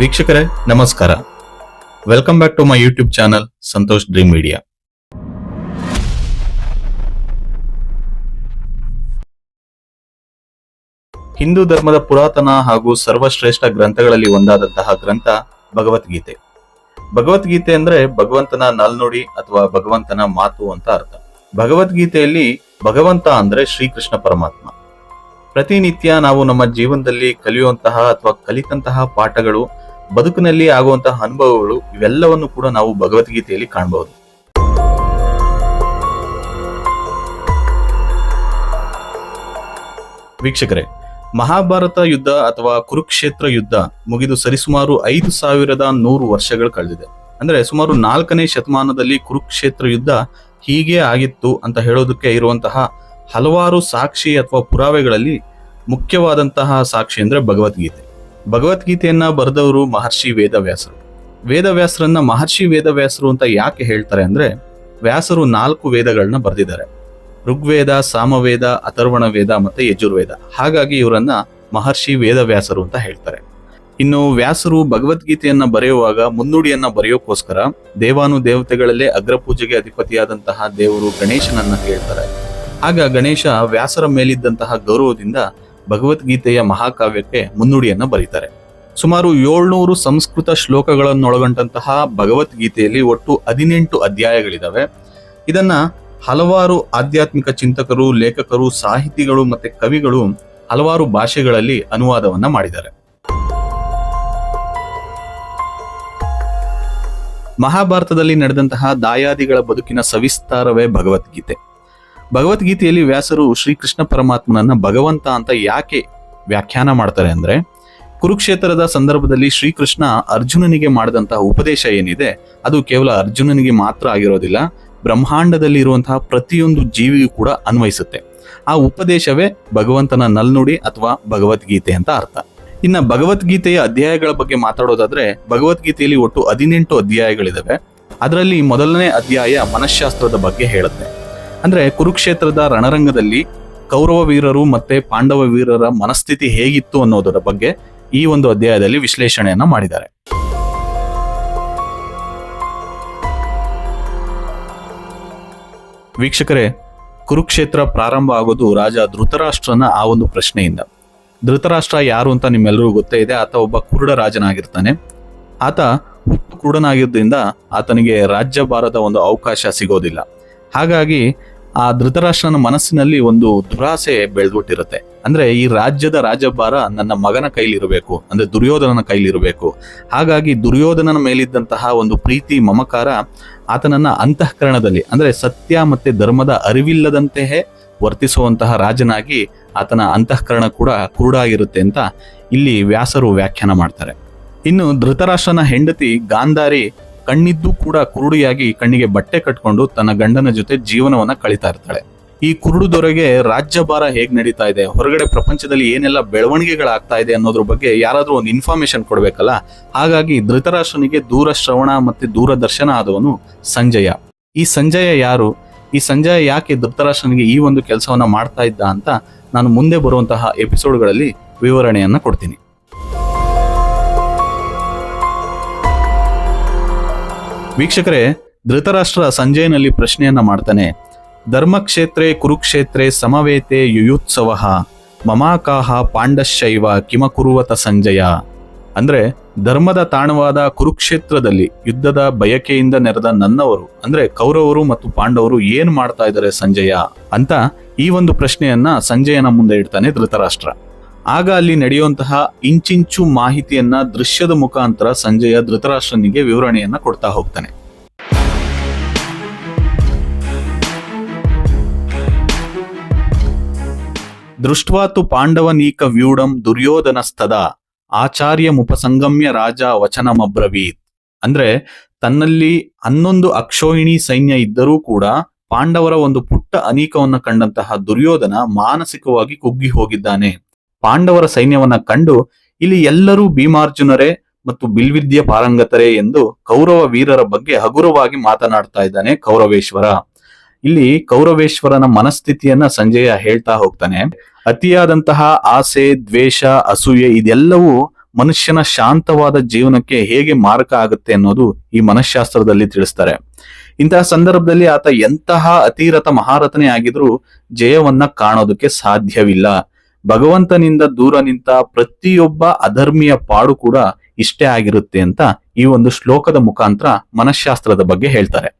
ವೀಕ್ಷಕರೇ, ನಮಸ್ಕಾರ. Welcome back to my YouTube channel Santosh dream media Hindu ಧರ್ಮದ ಪುರಾತನ ಹಾಗೂ ಸರ್ವಶ್ರೇಷ್ಠ ಗ್ರಂಥಗಳಲ್ಲಿ ಒಂದಾದಂತಹ ಗ್ರಂಥ ಭಗವದ್ಗೀತೆ. ಭಗವದ್ಗೀತೆ ಅಂದ್ರೆ ಭಗವಂತನ ನಲ್ನುಡಿ ಅಥವಾ ಭಗವಂತನ ಮಾತು ಅಂತ ಅರ್ಥ. ಭಗವದ್ಗೀತೆಯಲ್ಲಿ ಭಗವಂತ ಅಂದ್ರೆ ಶ್ರೀಕೃಷ್ಣ ಪರಮಾತ್ಮ. ಪ್ರತಿನಿತ್ಯ ನಾವು ನಮ್ಮ ಜೀವನದಲ್ಲಿ ಕಲಿಯುವಂತಹ ಅಥವಾ ಕಲಿತಂತಹ ಪಾಠಗಳು ಬದುಕಿನಲ್ಲಿ ಆಗುವಂತಹ ಅನುಭವಗಳು ಇವೆಲ್ಲವನ್ನು ಕೂಡ ನಾವು ಭಗವದ್ಗೀತೆಯಲ್ಲಿ ಕಾಣಬಹುದು ವೀಕ್ಷಕರೇ, ಮಹಾಭಾರತ ಯುದ್ಧ ಅಥವಾ ಕುರುಕ್ಷೇತ್ರ ಯುದ್ಧ ಮುಗಿದು ಸರಿಸುಮಾರು ಐದು ಸಾವಿರದ ನೂರು ವರ್ಷಗಳು ಕಳೆದಿದೆ. ಅಂದ್ರೆ ಸುಮಾರು ನಾಲ್ಕನೇ ಶತಮಾನದಲ್ಲಿ ಕುರುಕ್ಷೇತ್ರ ಯುದ್ಧ ಹೀಗೆ ಆಗಿತ್ತು ಅಂತ ಹೇಳೋದಕ್ಕೆ ಇರುವಂತಹ ಹಲವಾರು ಸಾಕ್ಷಿ ಅಥವಾ ಪುರಾವೆಗಳಲ್ಲಿ ಮುಖ್ಯವಾದಂತಹ ಸಾಕ್ಷಿ ಅಂದ್ರೆ ಭಗವದ್ಗೀತೆ. ಭಗವದ್ಗೀತೆಯನ್ನ ಬರೆದವರು ಮಹರ್ಷಿ ವೇದವ್ಯಾಸರು. ವೇದವ್ಯಾಸರನ್ನ ಮಹರ್ಷಿ ವೇದವ್ಯಾಸರು ಅಂತ ಯಾಕೆ ಹೇಳ್ತಾರೆ ಅಂದ್ರೆ, ವ್ಯಾಸರು ನಾಲ್ಕು ವೇದಗಳನ್ನ ಬರೆದಿದ್ದಾರೆ. ಋಗ್ವೇದ, ಸಾಮವೇದ ಅಥರ್ವಣ ವೇದ ಮತ್ತೆ ಯಜುರ್ವೇದ. ಹಾಗಾಗಿ ಇವರನ್ನ ಮಹರ್ಷಿ ವೇದವ್ಯಾಸರು ಅಂತ ಹೇಳ್ತಾರೆ. ಇನ್ನು ವ್ಯಾಸರು ಭಗವದ್ಗೀತೆಯನ್ನ ಬರೆಯುವಾಗ ಮುನ್ನುಡಿಯನ್ನ ಬರೆಯೋಕ್ಕೋಸ್ಕರ ದೇವಾನು ದೇವತೆಗಳಲ್ಲೇ ಅಗ್ರಪೂಜೆಗೆ ಅಧಿಪತಿಯಾದಂತಹ ದೇವರು ಗಣೇಶನನ್ನ ಹೇಳ್ತಾರೆ ಆಗ ಗಣೇಶ ವ್ಯಾಸರ ಮೇಲಿದ್ದಂತಹ ಗೌರವದಿಂದ ಭಗವದ್ಗೀತೆಯ ಮಹಾಕಾವ್ಯಕ್ಕೆ ಮುನ್ನುಡಿಯನ್ನು ಬರೀತಾರೆ. ಸುಮಾರು ಏಳ್ನೂರು ಸಂಸ್ಕೃತ ಶ್ಲೋಕಗಳನ್ನೊಳಗೊಂಡಂತಹ ಭಗವದ್ಗೀತೆಯಲ್ಲಿ ಒಟ್ಟು ಹದಿನೆಂಟು ಅಧ್ಯಾಯಗಳಿದಾವೆ. ಇದನ್ನ ಹಲವಾರು ಆಧ್ಯಾತ್ಮಿಕ ಚಿಂತಕರು, ಲೇಖಕರು, ಸಾಹಿತಿಗಳು ಮತ್ತೆ ಕವಿಗಳು ಹಲವಾರು ಭಾಷೆಗಳಲ್ಲಿ ಅನುವಾದವನ್ನ ಮಾಡಿದ್ದಾರೆ. ಮಹಾಭಾರತದಲ್ಲಿ ನಡೆದಂತಹ ದಾಯಾದಿಗಳ ಬದುಕಿನ ಸವಿಸ್ತಾರವೇ ಭಗವದ್ಗೀತೆ. ಭಗವದ್ಗೀತೆಯಲ್ಲಿ ವ್ಯಾಸರು ಶ್ರೀಕೃಷ್ಣ ಪರಮಾತ್ಮನನ್ನ ಭಗವಂತ ಅಂತ ಯಾಕೆ ವ್ಯಾಖ್ಯಾನ ಮಾಡ್ತಾರೆ ಅಂದ್ರೆ, ಕುರುಕ್ಷೇತ್ರದ ಸಂದರ್ಭದಲ್ಲಿ ಶ್ರೀಕೃಷ್ಣ ಅರ್ಜುನನಿಗೆ ಮಾಡಿದಂತಹ ಉಪದೇಶ ಏನಿದೆ, ಅದು ಕೇವಲ ಅರ್ಜುನನಿಗೆ ಮಾತ್ರ ಆಗಿರೋದಿಲ್ಲ, ಬ್ರಹ್ಮಾಂಡದಲ್ಲಿ ಇರುವಂತಹ ಪ್ರತಿಯೊಂದು ಜೀವಿಗೂ ಕೂಡ ಅನ್ವಯಿಸುತ್ತೆ. ಆ ಉಪದೇಶವೇ ಭಗವಂತನ ನಲ್ನುಡಿ ಅಥವಾ ಭಗವದ್ಗೀತೆ ಅಂತ ಅರ್ಥ. ಇನ್ನು ಭಗವದ್ಗೀತೆಯ ಅಧ್ಯಾಯಗಳ ಬಗ್ಗೆ ಮಾತಾಡೋದಾದ್ರೆ, ಭಗವದ್ಗೀತೆಯಲ್ಲಿ ಒಟ್ಟು ಹದಿನೆಂಟು ಅಧ್ಯಾಯಗಳಿದಾವೆ. ಅದರಲ್ಲಿ ಮೊದಲನೇ ಅಧ್ಯಾಯ ಮನಃಶಾಸ್ತ್ರದ ಬಗ್ಗೆ ಹೇಳುತ್ತೆ. ಅಂದ್ರೆ ಕುರುಕ್ಷೇತ್ರದ ರಣರಂಗದಲ್ಲಿ ಕೌರವ ವೀರರು ಮತ್ತೆ ಪಾಂಡವ ವೀರರ ಮನಸ್ಥಿತಿ ಹೇಗಿತ್ತು ಅನ್ನೋದರ ಬಗ್ಗೆ ಈ ಒಂದು ಅಧ್ಯಾಯದಲ್ಲಿ ವಿಶ್ಲೇಷಣೆಯನ್ನ ಮಾಡಿದ್ದಾರೆ. ವೀಕ್ಷಕರೇ, ಕುರುಕ್ಷೇತ್ರ ಪ್ರಾರಂಭ ಆಗೋದು ರಾಜ ಧೃತರಾಷ್ಟ್ರನ ಆ ಒಂದು ಪ್ರಶ್ನೆಯಿಂದ. ಧೃತರಾಷ್ಟ್ರ ಯಾರು ಅಂತ ನಿಮ್ಮೆಲ್ಲರಿಗೂ ಗೊತ್ತೇ ಇದೆ, ಆತ ಒಬ್ಬ ಕುರುಡ ರಾಜನಾಗಿರ್ತಾನೆ. ಆತ ಹುಟ್ಟು ಕುರುಡನಾಗಿದ್ದರಿಂದ ಆತನಿಗೆ ರಾಜ್ಯ ಭಾರದ ಒಂದು ಅವಕಾಶ ಸಿಗೋದಿಲ್ಲ. ಹಾಗಾಗಿ ಆ ಧೃತರಾಷ್ಟ್ರನ ಮನಸ್ಸಿನಲ್ಲಿ ಒಂದು ದುರಾಸೆ ಬೆಳೆದ್ಬಿಟ್ಟಿರುತ್ತೆ. ಅಂದ್ರೆ ಈ ರಾಜ್ಯದ ರಾಜಭಾರ ನನ್ನ ಮಗನ ಕೈಲಿರಬೇಕು, ಅಂದ್ರೆ ದುರ್ಯೋಧನನ ಕೈಲಿರಬೇಕು. ಹಾಗಾಗಿ ದುರ್ಯೋಧನನ ಮೇಲಿದ್ದಂತಹ ಒಂದು ಪ್ರೀತಿ, ಮಮಕಾರ ಆತನನ್ನ ಅಂತಃಕರಣದಲ್ಲಿ, ಅಂದ್ರೆ ಸತ್ಯ ಮತ್ತೆ ಧರ್ಮದ ಅರಿವಿಲ್ಲದಂತೆಯೇ ವರ್ತಿಸುವಂತಹ ರಾಜನಾಗಿ ಆತನ ಅಂತಃಕರಣ ಕೂಡ ಕುರುಡಾಗಿರುತ್ತೆ ಅಂತ ಇಲ್ಲಿ ವ್ಯಾಸರು ವ್ಯಾಖ್ಯಾನ ಮಾಡ್ತಾರೆ. ಇನ್ನು ಧೃತರಾಷ್ಟ್ರನ ಹೆಂಡತಿ ಗಾಂಧಾರಿ ಕಣ್ಣಿದ್ದು ಕೂಡ ಕುರುಡಿಯಾಗಿ ಕಣ್ಣಿಗೆ ಬಟ್ಟೆ ಕಟ್ಕೊಂಡು ತನ್ನ ಗಂಡನ ಜೊತೆ ಜೀವನವನ್ನ ಕಳೀತಾ ಇರ್ತಾಳೆ. ಈ ಕುರುಡು ದೊರೆಗೆ ರಾಜ್ಯಭಾರ ಹೇಗ್ ನಡೀತಾ ಇದೆ? ಹೊರಗಡೆ ಪ್ರಪಂಚದಲ್ಲಿ ಏನೆಲ್ಲ ಬೆಳವಣಿಗೆಗಳಾಗ್ತಾ ಇದೆ ಅನ್ನೋದ್ರ ಬಗ್ಗೆ ಯಾರಾದ್ರೂ ಒಂದು ಇನ್ಫಾರ್ಮೇಶನ್ ಕೊಡ್ಬೇಕಲ್ಲ? ಹಾಗಾಗಿ ಧೃತರಾಷ್ಟ್ರನಿಗೆ ದೂರ ಶ್ರವಣ ಮತ್ತೆ ದೂರದರ್ಶನ ಆದವನು ಸಂಜಯ. ಈ ಸಂಜಯ ಯಾರು? ಈ ಸಂಜಯ ಯಾಕೆ ಧೃತರಾಷ್ಟ್ರನಿಗೆ ಈ ಒಂದು ಕೆಲಸವನ್ನ ಮಾಡ್ತಾ ಇದ್ದ ಅಂತ ನಾನು ಮುಂದೆ ಬರುವಂತಹ ಎಪಿಸೋಡ್ಗಳಲ್ಲಿ ವಿವರಣೆಯನ್ನ ಕೊಡ್ತೀನಿ. ವೀಕ್ಷಕರೇ, ಧೃತರಾಷ್ಟ್ರ ಸಂಜಯನಲ್ಲಿ ಪ್ರಶ್ನೆಯನ್ನ ಮಾಡ್ತಾನೆ. ಧರ್ಮಕ್ಷೇತ್ರೇ ಕುರುಕ್ಷೇತ್ರೇ ಸಮವೇತೆ ಯುಯುತ್ಸವ ಮಮಾಕಾಹ ಪಾಂಡಶೈವ ಕಿಮಕುರುವತ ಸಂಜಯ. ಅಂದ್ರೆ ಧರ್ಮದ ತಾಣವಾದ ಕುರುಕ್ಷೇತ್ರದಲ್ಲಿ ಯುದ್ಧದ ಬಯಕೆಯಿಂದ ನೆರೆದ ನನ್ನವರು, ಅಂದ್ರೆ ಕೌರವರು ಮತ್ತು ಪಾಂಡವರು ಏನ್ ಮಾಡ್ತಾ ಇದ್ದಾರೆ ಸಂಜಯ ಅಂತ ಈ ಒಂದು ಪ್ರಶ್ನೆಯನ್ನ ಸಂಜಯನ ಮುಂದೆ ಇಡ್ತಾನೆ ಧೃತರಾಷ್ಟ್ರ. ಆಗ ಅಲ್ಲಿ ನಡೆಯುವಂತಹ ಇಂಚಿಂಚು ಮಾಹಿತಿಯನ್ನ ದೃಶ್ಯದ ಮುಖಾಂತರ ಸಂಜಯ ಧೃತರಾಷ್ಟ್ರನಿಗೆ ವಿವರಣೆಯನ್ನ ಕೊಡ್ತಾ ಹೋಗ್ತಾನೆ. ದೃಷ್ಟ್ವಾತು ಪಾಂಡವನೀಕ ವ್ಯೂಢಂ ದುರ್ಯೋಧನಸ್ತದ ಆಚಾರ್ಯ ಮುಪಸಂಗಮ್ಯ ರಾಜ ವಚನಮಬ್ರವೀತ್. ಅಂದ್ರೆ ತನ್ನಲ್ಲಿ ಹನ್ನೊಂದು ಅಕ್ಷೋಹಿಣಿ ಸೈನ್ಯ ಇದ್ದರೂ ಕೂಡ ಪಾಂಡವರ ಒಂದು ಪುಟ್ಟ ಅನೀಕವನ್ನು ಕಂಡಂತಹ ದುರ್ಯೋಧನ ಮಾನಸಿಕವಾಗಿ ಕುಗ್ಗಿ ಹೋಗಿದ್ದಾನೆ. ಪಾಂಡವರ ಸೈನ್ಯವನ್ನ ಕಂಡು ಇಲ್ಲಿ ಎಲ್ಲರೂ ಭೀಮಾರ್ಜುನರೇ ಮತ್ತು ಬಿಲ್ವಿದ್ಯ ಪಾರಂಗತರೇ ಎಂದು ಕೌರವ ವೀರರ ಬಗ್ಗೆ ಹಗುರವಾಗಿ ಮಾತನಾಡ್ತಾ ಇದ್ದಾನೆ ಕೌರವೇಶ್ವರ. ಇಲ್ಲಿ ಕೌರವೇಶ್ವರನ ಮನಸ್ಥಿತಿಯನ್ನ ಸಂಜಯ ಹೇಳ್ತಾ ಹೋಗ್ತಾನೆ. ಅತಿಯಾದಂತಹ ಆಸೆ, ದ್ವೇಷ, ಅಸೂಯೆ ಇದೆಲ್ಲವೂ ಮನುಷ್ಯನ ಶಾಂತವಾದ ಜೀವನಕ್ಕೆ ಹೇಗೆ ಮಾರಕ ಆಗುತ್ತೆ ಅನ್ನೋದು ಈ ಮನಃಶಾಸ್ತ್ರದಲ್ಲಿ ತಿಳಿಸ್ತಾರೆ. ಇಂತಹ ಸಂದರ್ಭದಲ್ಲಿ ಆತ ಎಂತಹ ಅತಿರಥ ಮಹಾರಥನೇ ಆಗಿದ್ರೂ ಜಯವನ್ನ ಕಾಣೋದಕ್ಕೆ ಸಾಧ್ಯವಿಲ್ಲ. ಭಗವಂತನಿಂದ ದೂರ ನಿಂತ ಪ್ರತಿಯೊಬ್ಬ ಅಧರ್ಮಿಯ ಪಾಡು ಕೂಡ ಇಷ್ಟೇ ಆಗಿರುತ್ತೆ ಅಂತ ಈ ಒಂದು ಶ್ಲೋಕದ ಮುಖಾಂತರ ಮನಃಶಾಸ್ತ್ರದ ಬಗ್ಗೆ ಹೇಳ್ತಾರೆ.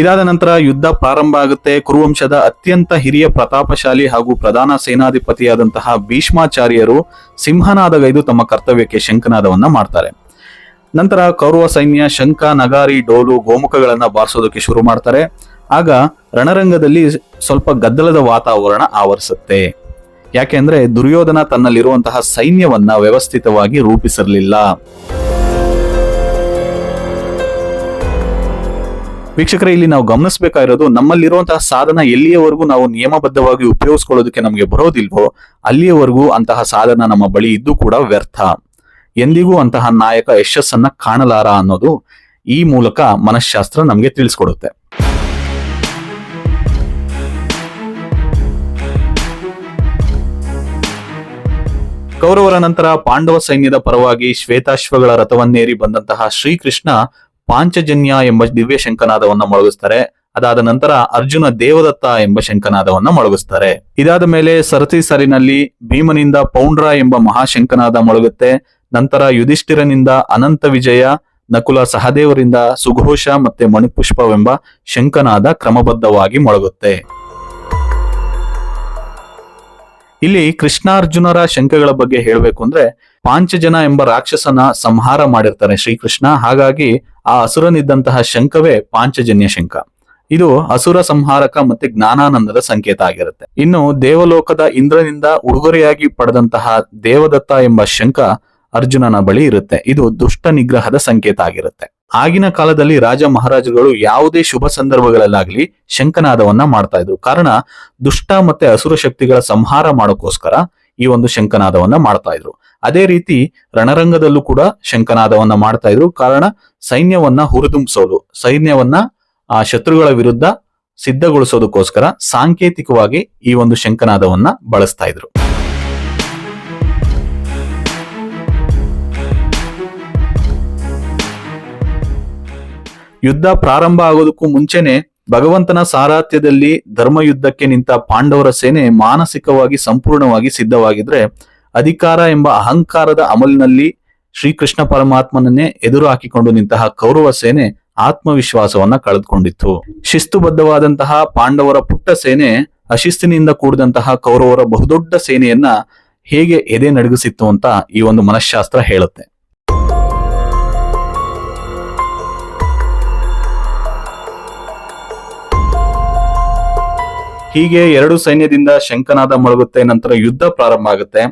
ಇದಾದ ನಂತರ ಯುದ್ಧ ಪ್ರಾರಂಭ ಆಗುತ್ತೆ. ಕುರುವಂಶದ ಅತ್ಯಂತ ಹಿರಿಯ ಪ್ರತಾಪಶಾಲಿ ಹಾಗೂ ಪ್ರಧಾನ ಸೇನಾಧಿಪತಿಯಾದಂತಹ ಭೀಷ್ಮಾಚಾರ್ಯರು ಸಿಂಹನಾದಗೈದು ತಮ್ಮ ಕರ್ತವ್ಯಕ್ಕೆ ಶಂಕನಾದವನ್ನ ಮಾಡ್ತಾರೆ. ನಂತರ ಕೌರವ ಸೈನ್ಯ, ಶಂಖ, ನಗಾರಿ, ಡೋಲು, ಗೋಮುಖಗಳನ್ನ ಬಾರಿಸೋದಕ್ಕೆ ಶುರು ಮಾಡ್ತಾರೆ. ಆಗ ರಣರಂಗದಲ್ಲಿ ಸ್ವಲ್ಪ ಗದ್ದಲದ ವಾತಾವರಣ ಆವರಿಸುತ್ತೆ. ಯಾಕೆಂದ್ರೆ ದುರ್ಯೋಧನ ತನ್ನಲ್ಲಿರುವಂತಹ ಸೈನ್ಯವನ್ನ ವ್ಯವಸ್ಥಿತವಾಗಿ ರೂಪಿಸಿರಲಿಲ್ಲ. ವೀಕ್ಷಕರೇ, ಇಲ್ಲಿ ನಾವು ಗಮನಿಸಬೇಕಾಗಿರೋದು ನಮ್ಮಲ್ಲಿರುವಂತಹ ಸಾಧನ ಎಲ್ಲಿಯವರೆಗೂ ನಾವು ನಿಯಮಬದ್ಧವಾಗಿ ಉಪಯೋಗಿಸ್ಕೊಳ್ಳೋದಕ್ಕೆ ನಮಗೆ ಬರೋದಿಲ್ವೋ, ಅಲ್ಲಿಯವರೆಗೂ ಅಂತಹ ಸಾಧನ ನಮ್ಮ ಬಳಿ ಇದ್ದು ಕೂಡ ವ್ಯರ್ಥ. ಎಂದಿಗೂ ಅಂತಹ ನಾಯಕ ಯಶಸ್ಸನ್ನ ಕಾಣಲಾರ ಅನ್ನೋದು ಈ ಮೂಲಕ ಮನಃಶಾಸ್ತ್ರ ನಮಗೆ ತಿಳಿಸ್ಕೊಡುತ್ತೆ. ಕೌರವರ ನಂತರ ಪಾಂಡವ ಸೈನ್ಯದ ಪರವಾಗಿ ಶ್ವೇತಾಶ್ವಗಳ ರಥವನ್ನೇರಿ ಬಂದಂತಹ ಶ್ರೀಕೃಷ್ಣ ಪಾಂಚಜನ್ಯ ಎಂಬ ದಿವ್ಯ ಶಂಕನಾದವನ್ನ ಮೊಳಗಿಸ್ತಾರೆ. ಅದಾದ ನಂತರ ಅರ್ಜುನ ದೇವದತ್ತ ಎಂಬ ಶಂಕನಾದವನ್ನ ಮೊಳಗಿಸ್ತಾರೆ. ಇದಾದ ಮೇಲೆ ಸರತಿ ಸರಿನಲ್ಲಿ ಭೀಮನಿಂದ ಪೌಂಡ್ರ ಎಂಬ ಮಹಾಶಂಕನಾದ ಮೊಳಗುತ್ತೆ. ನಂತರ ಯುಧಿಷ್ಠಿರನಿಂದ ಅನಂತ ವಿಜಯ, ನಕುಲ ಸಹದೇವರಿಂದ ಸುಘೋಷ ಮತ್ತೆ ಮಣಿಪುಷ್ಪವೆಂಬ ಶಂಕನಾದ ಕ್ರಮಬದ್ಧವಾಗಿ ಮೊಳಗುತ್ತೆ. ಇಲ್ಲಿ ಕೃಷ್ಣಾರ್ಜುನರ ಶಂಕಗಳ ಬಗ್ಗೆ ಹೇಳಬೇಕು ಅಂದ್ರೆ ಪಾಂಚಜನ ಎಂಬ ರಾಕ್ಷಸನ ಸಂಹಾರ ಮಾಡಿರ್ತಾರೆ ಶ್ರೀಕೃಷ್ಣ. ಹಾಗಾಗಿ ಆ ಅಸುರನಿದ್ದಂತಹ ಶಂಕವೇ ಪಾಂಚಜನ್ಯ ಶಂಕ. ಇದು ಅಸುರ ಸಂಹಾರಕ ಮತ್ತೆ ಜ್ಞಾನಾನಂದದ ಸಂಕೇತ ಆಗಿರುತ್ತೆ. ಇನ್ನು ದೇವಲೋಕದ ಇಂದ್ರನಿಂದ ಉಡುಗೊರೆಯಾಗಿ ಪಡೆದಂತಹ ದೇವದತ್ತ ಎಂಬ ಶಂಕ ಅರ್ಜುನನ ಬಳಿ ಇರುತ್ತೆ. ಇದು ದುಷ್ಟ ನಿಗ್ರಹದ ಸಂಕೇತ ಆಗಿರುತ್ತೆ. ಆಗಿನ ಕಾಲದಲ್ಲಿ ರಾಜ ಮಹಾರಾಜರುಗಳು ಯಾವುದೇ ಶುಭ ಸಂದರ್ಭಗಳಲ್ಲಾಗ್ಲಿ ಶಂಕನಾದವನ್ನ ಮಾಡ್ತಾ ಇದ್ರು. ಕಾರಣ, ದುಷ್ಟ ಮತ್ತೆ ಅಸುರ ಶಕ್ತಿಗಳ ಸಂಹಾರ ಮಾಡೋಕ್ಕೋಸ್ಕರ ಈ ಒಂದು ಶಂಕನಾದವನ್ನ ಮಾಡ್ತಾ ಇದ್ರು. ಅದೇ ರೀತಿ ರಣರಂಗದಲ್ಲೂ ಕೂಡ ಶಂಕನಾದವನ್ನ ಮಾಡ್ತಾ ಇದ್ರು. ಕಾರಣ, ಸೈನ್ಯವನ್ನ ಹುರಿದುಂಬಿಸೋದು. ಸೈನ್ಯವನ್ನ, ಆ, ಶತ್ರುಗಳ ವಿರುದ್ಧ ಸಿದ್ಧಗೊಳಿಸೋದಕ್ಕೋಸ್ಕರ ಸಾಂಕೇತಿಕವಾಗಿ ಈ ಒಂದು ಶಂಕನಾದವನ್ನ ಬಳಸ್ತಾ ಇದ್ರು. ಯುದ್ಧ ಪ್ರಾರಂಭ ಆಗೋದಕ್ಕೂ ಮುಂಚೆನೆ ಭಗವಂತನ ಸಾರಾಥ್ಯದಲ್ಲಿ ಧರ್ಮಯುದ್ಧಕ್ಕೆ ನಿಂತ ಪಾಂಡವರ ಸೇನೆ ಮಾನಸಿಕವಾಗಿ ಸಂಪೂರ್ಣವಾಗಿ ಸಿದ್ಧವಾಗಿದ್ರೆ ಅಧಿಕಾರ ಎಂಬ ಅಹಂಕಾರದ ಅಮಲಿನಲ್ಲಿ ಶ್ರೀಕೃಷ್ಣ ಪರಮಾತ್ಮನನ್ನೇ ಎದುರು ಹಾಕಿಕೊಂಡು ನಿಂತಹ ಕೌರವ ಸೇನೆ ಆತ್ಮವಿಶ್ವಾಸವನ್ನ ಕಳೆದುಕೊಂಡಿತ್ತು. ಶಿಸ್ತುಬದ್ಧವಾದಂತಹ ಪಾಂಡವರ ಪುಟ್ಟ ಸೇನೆ ಅಶಿಸ್ತಿನಿಂದ ಕೂಡಿದಂತಹ ಕೌರವರ ಬಹುದೊಡ್ಡ ಸೇನೆಯನ್ನ ಹೇಗೆ ಎದೆ ನಡಗಿಸಿತ್ತು ಅಂತ ಈ ಒಂದು ಮನಃಶಾಸ್ತ್ರ ಹೇಳುತ್ತೆ. ಹೀಗೆ ಎರಡು ಸೈನ್ಯದಿಂದ ಶಂಕನಾದ ಮೊಳಗುತ್ತೆ, ನಂತರ ಯುದ್ಧ ಪ್ರಾರಂಭ ಆಗುತ್ತೆ.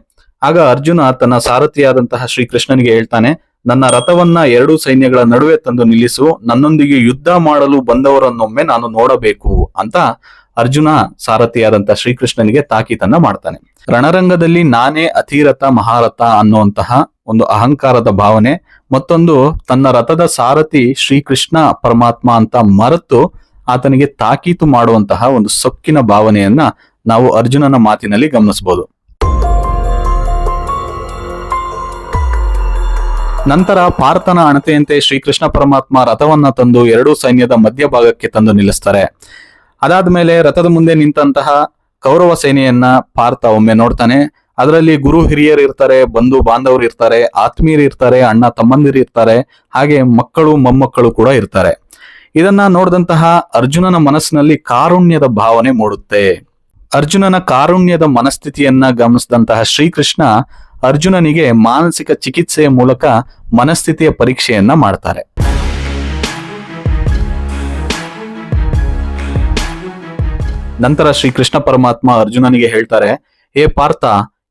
ಆಗ ಅರ್ಜುನ ತನ್ನ ಸಾರಥಿಯಾದಂತಹ ಶ್ರೀಕೃಷ್ಣನಿಗೆ ಹೇಳ್ತಾನೆ, ನನ್ನ ರಥವನ್ನ ಎರಡು ಸೈನ್ಯಗಳ ನಡುವೆ ತಂದು ನಿಲ್ಲಿಸು, ನನ್ನೊಂದಿಗೆ ಯುದ್ಧ ಮಾಡಲು ಬಂದವರನ್ನೊಮ್ಮೆ ನಾನು ನೋಡಬೇಕು ಅಂತ ಅರ್ಜುನ ಸಾರಥಿಯಾದಂತಹ ಶ್ರೀಕೃಷ್ಣನಿಗೆ ತಾಕೀತನ್ನ ಮಾಡ್ತಾನೆ. ರಣರಂಗದಲ್ಲಿ ನಾನೇ ಅತಿರಥ ಮಹಾರಥ ಅನ್ನುವಂತಹ ಒಂದು ಅಹಂಕಾರದ ಭಾವನೆ, ಮತ್ತೊಂದು ತನ್ನ ರಥದ ಸಾರಥಿ ಶ್ರೀಕೃಷ್ಣ ಪರಮಾತ್ಮ ಅಂತ ಮರೆತು ಆತನಿಗೆ ತಾಕೀತು ಮಾಡುವಂತಹ ಒಂದು ಸೊಕ್ಕಿನ ಭಾವನೆಯನ್ನ ನಾವು ಅರ್ಜುನನ ಮಾತಿನಲ್ಲಿ ಗಮನಿಸಬಹುದು. ನಂತರ ಪಾರ್ಥನ ಅಣತೆಯಂತೆ ಶ್ರೀಕೃಷ್ಣ ಪರಮಾತ್ಮ ರಥವನ್ನ ತಂದು ಎರಡೂ ಸೈನ್ಯದ ಮಧ್ಯಭಾಗಕ್ಕೆ ತಂದು ನಿಲ್ಲಿಸ್ತಾರೆ. ಅದಾದ್ಮೇಲೆ ರಥದ ಮುಂದೆ ನಿಂತಹ ಕೌರವ ಸೇನೆಯನ್ನ ಪಾರ್ಥ ಒಮ್ಮೆ ನೋಡ್ತಾನೆ. ಅದರಲ್ಲಿ ಗುರು ಹಿರಿಯರು ಇರ್ತಾರೆ, ಬಂಧು ಬಾಂಧವರು ಇರ್ತಾರೆ, ಆತ್ಮೀಯರು ಇರ್ತಾರೆ, ಅಣ್ಣ ತಮ್ಮಂದಿರು ಇರ್ತಾರೆ, ಹಾಗೆ ಮಕ್ಕಳು ಮೊಮ್ಮಕ್ಕಳು ಕೂಡ ಇರ್ತಾರೆ. ಇದನ್ನ ನೋಡಿದಂತಹ ಅರ್ಜುನನ ಮನಸ್ಸಿನಲ್ಲಿ ಕಾರುಣ್ಯದ ಭಾವನೆ ಮೂಡುತ್ತೆ. ಅರ್ಜುನನ ಕಾರುಣ್ಯದ ಮನಸ್ಥಿತಿಯನ್ನ ಗಮನಿಸಿದಂತಹ ಶ್ರೀಕೃಷ್ಣ ಅರ್ಜುನನಿಗೆ ಮಾನಸಿಕ ಚಿಕಿತ್ಸೆಯ ಮೂಲಕ ಮನಸ್ಥಿತಿಯ ಪರೀಕ್ಷೆಯನ್ನ ಮಾಡ್ತಾರೆ. ನಂತರ ಶ್ರೀಕೃಷ್ಣ ಪರಮಾತ್ಮ ಅರ್ಜುನನಿಗೆ ಹೇಳ್ತಾರೆ, ಏ ಪಾರ್ಥ,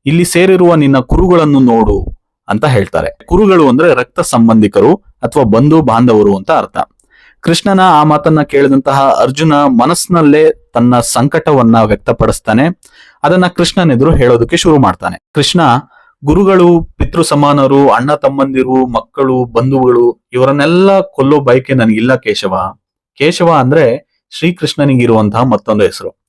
ಇಲ್ಲಿ ಸೇರಿರುವ ನಿನ್ನ ಕುರುಗಳನ್ನು ನೋಡು ಅಂತ ಹೇಳ್ತಾರೆ. ಕುರುಗಳು ಅಂದ್ರೆ ರಕ್ತ ಸಂಬಂಧಿಕರು ಅಥವಾ ಬಂಧು ಬಾಂಧವರು ಅಂತ ಅರ್ಥ. ಕೃಷ್ಣನ ಆ ಮಾತನ್ನ ಕೇಳಿದಂತಹ ಅರ್ಜುನ ಮನಸ್ಸಿನಲ್ಲೇ ತನ್ನ ಸಂಕಟವನ್ನ ವ್ಯಕ್ತಪಡಿಸ್ತಾನೆ. ಅದನ್ನ ಕೃಷ್ಣನೆದುರು ಹೇಳೋದಕ್ಕೆ ಶುರು ಮಾಡ್ತಾನೆ. ಕೃಷ್ಣ, ಗುರುಗಳು, ಪಿತೃ ಸಮಾನರು, ಅಣ್ಣ ತಮ್ಮಂದಿರು, ಮಕ್ಕಳು, ಬಂಧುಗಳು, ಇವರನ್ನೆಲ್ಲ ಕೊಲ್ಲೋ ಬಯಕೆ ನನಗಿಲ್ಲ ಕೇಶವ. ಕೇಶವ ಅಂದ್ರೆ ಶ್ರೀಕೃಷ್ಣನಿಗಿರುವಂತಹ ಮತ್ತೊಂದು ಹೆಸರು.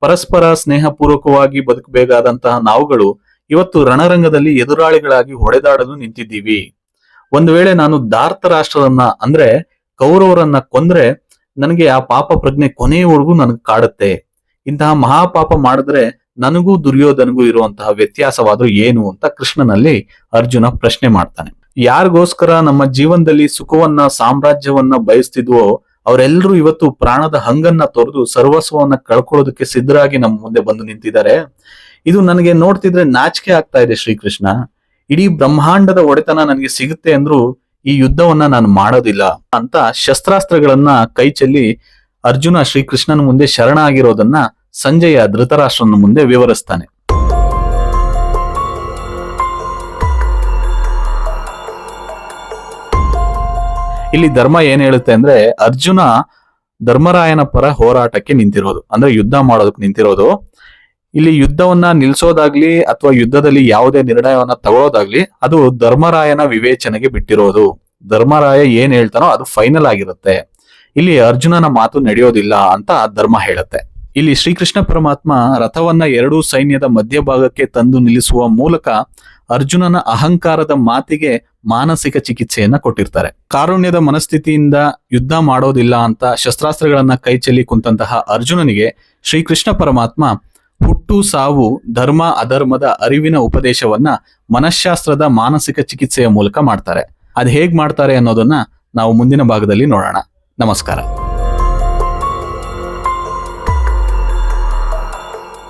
ಪರಸ್ಪರ ಸ್ನೇಹಪೂರ್ವಕವಾಗಿ ಬದುಕಬೇಕಾದಂತಹ ನಾವುಗಳು ಇವತ್ತು ರಣರಂಗದಲ್ಲಿ ಎದುರಾಳಿಗಳಾಗಿ ಹೊಡೆದಾಡಲು ನಿಂತಿದ್ದೀವಿ. ಒಂದು ವೇಳೆ ನಾನು ಧಾರ್ತ ರಾಷ್ಟ್ರವನ್ನ ಅಂದ್ರೆ ಕೌರವರನ್ನ ಕೊಂದ್ರೆ ನನಗೆ ಆ ಪಾಪ ಪ್ರಜ್ಞೆ ಕೊನೆಯವರೆಗೂ ನನಗೆ ಕಾಡುತ್ತೆ. ಇಂತಹ ಮಹಾಪಾಪ ಮಾಡಿದ್ರೆ ನನಗೂ ದುರ್ಯೋಧನಗೂ ಇರುವಂತಹ ವ್ಯತ್ಯಾಸವಾದ್ರೂ ಏನು ಅಂತ ಕೃಷ್ಣನಲ್ಲಿ ಅರ್ಜುನ ಪ್ರಶ್ನೆ ಮಾಡ್ತಾನೆ. ಯಾರಿಗೋಸ್ಕರ ನಮ್ಮ ಜೀವನದಲ್ಲಿ ಸುಖವನ್ನ, ಸಾಮ್ರಾಜ್ಯವನ್ನ ಬಯಸ್ತಿದ್ವೋ ಅವರೆಲ್ಲರೂ ಇವತ್ತು ಪ್ರಾಣದ ಹಂಗನ್ನ ತೊರೆದು ಸರ್ವಸ್ವವನ್ನ ಕಳ್ಕೊಳ್ಳೋದಕ್ಕೆ ಸಿದ್ಧರಾಗಿ ನಮ್ಮ ಮುಂದೆ ಬಂದು ನಿಂತಿದ್ದಾರೆ. ಇದು ನನಗೆ ನೋಡ್ತಿದ್ರೆ ನಾಚಿಕೆ ಆಗ್ತಾ ಇದೆ ಶ್ರೀಕೃಷ್ಣ. ಇಡೀ ಬ್ರಹ್ಮಾಂಡದ ಒಡೆತನ ನನಗೆ ಸಿಗುತ್ತೆ ಅಂದ್ರೂ ಈ ಯುದ್ಧವನ್ನ ನಾನು ಮಾಡೋದಿಲ್ಲ ಅಂತ ಶಸ್ತ್ರಾಸ್ತ್ರಗಳನ್ನ ಕೈ ಚೆಲ್ಲಿ ಅರ್ಜುನ ಶ್ರೀಕೃಷ್ಣನ ಮುಂದೆ ಶರಣ ಆಗಿರೋದನ್ನ ಸಂಜಯ ಧೃತರಾಷ್ಟ್ರನ ಮುಂದೆ ವಿವರಿಸ್ತಾನೆ. ಇಲ್ಲಿ ಧರ್ಮ ಏನ್ ಹೇಳುತ್ತೆ ಅಂದ್ರೆ ಅರ್ಜುನ ಧರ್ಮರಾಯನ ಪರ ಹೋರಾಟಕ್ಕೆ ನಿಂತಿರೋದು. ಅಂದ್ರೆ ಯುದ್ಧ ಮಾಡೋದಕ್ಕೆ ನಿಂತಿರೋದು. ಇಲ್ಲಿ ಯುದ್ಧವನ್ನ ನಿಲ್ಸೋದಾಗ್ಲಿ ಅಥವಾ ಯುದ್ಧದಲ್ಲಿ ಯಾವುದೇ ನಿರ್ಣಯವನ್ನ ತಗೊಳ್ಳೋದಾಗ್ಲಿ ಅದು ಧರ್ಮರಾಯನ ವಿವೇಚನೆಗೆ ಬಿಟ್ಟಿರೋದು. ಧರ್ಮರಾಯ ಏನ್ ಹೇಳ್ತಾನೋ ಅದು ಫೈನಲ್ ಆಗಿರುತ್ತೆ. ಇಲ್ಲಿ ಅರ್ಜುನನ ಮಾತು ನಡೆಯೋದಿಲ್ಲ ಅಂತ ಧರ್ಮ ಹೇಳುತ್ತೆ. ಇಲ್ಲಿ ಶ್ರೀಕೃಷ್ಣ ಪರಮಾತ್ಮ ರಥವನ್ನ ಎರಡೂ ಸೈನ್ಯದ ಮಧ್ಯಭಾಗಕ್ಕೆ ತಂದು ನಿಲ್ಲಿಸುವ ಮೂಲಕ ಅರ್ಜುನನ ಅಹಂಕಾರದ ಮಾತಿಗೆ ಮಾನಸಿಕ ಚಿಕಿತ್ಸೆಯನ್ನ ಕೊಟ್ಟಿರ್ತಾರೆ. ಕಾರುಣ್ಯದ ಮನಸ್ಥಿತಿಯಿಂದ ಯುದ್ಧ ಮಾಡೋದಿಲ್ಲ ಅಂತ ಶಸ್ತ್ರಾಸ್ತ್ರಗಳನ್ನ ಕೈ ಚೆಲ್ಲಿ ಕುಂತಹ ಅರ್ಜುನನಿಗೆ ಶ್ರೀಕೃಷ್ಣ ಪರಮಾತ್ಮ ಹುಟ್ಟು ಸಾವು ಧರ್ಮ ಅಧರ್ಮದ ಅರಿವಿನ ಉಪದೇಶವನ್ನ ಮನಃಶಾಸ್ತ್ರದ ಮಾನಸಿಕ ಚಿಕಿತ್ಸೆಯ ಮೂಲಕ ಮಾಡ್ತಾರೆ. ಅದು ಹೇಗ್ ಮಾಡ್ತಾರೆ ಅನ್ನೋದನ್ನ ನಾವು ಮುಂದಿನ ಭಾಗದಲ್ಲಿ ನೋಡೋಣ. ನಮಸ್ಕಾರ.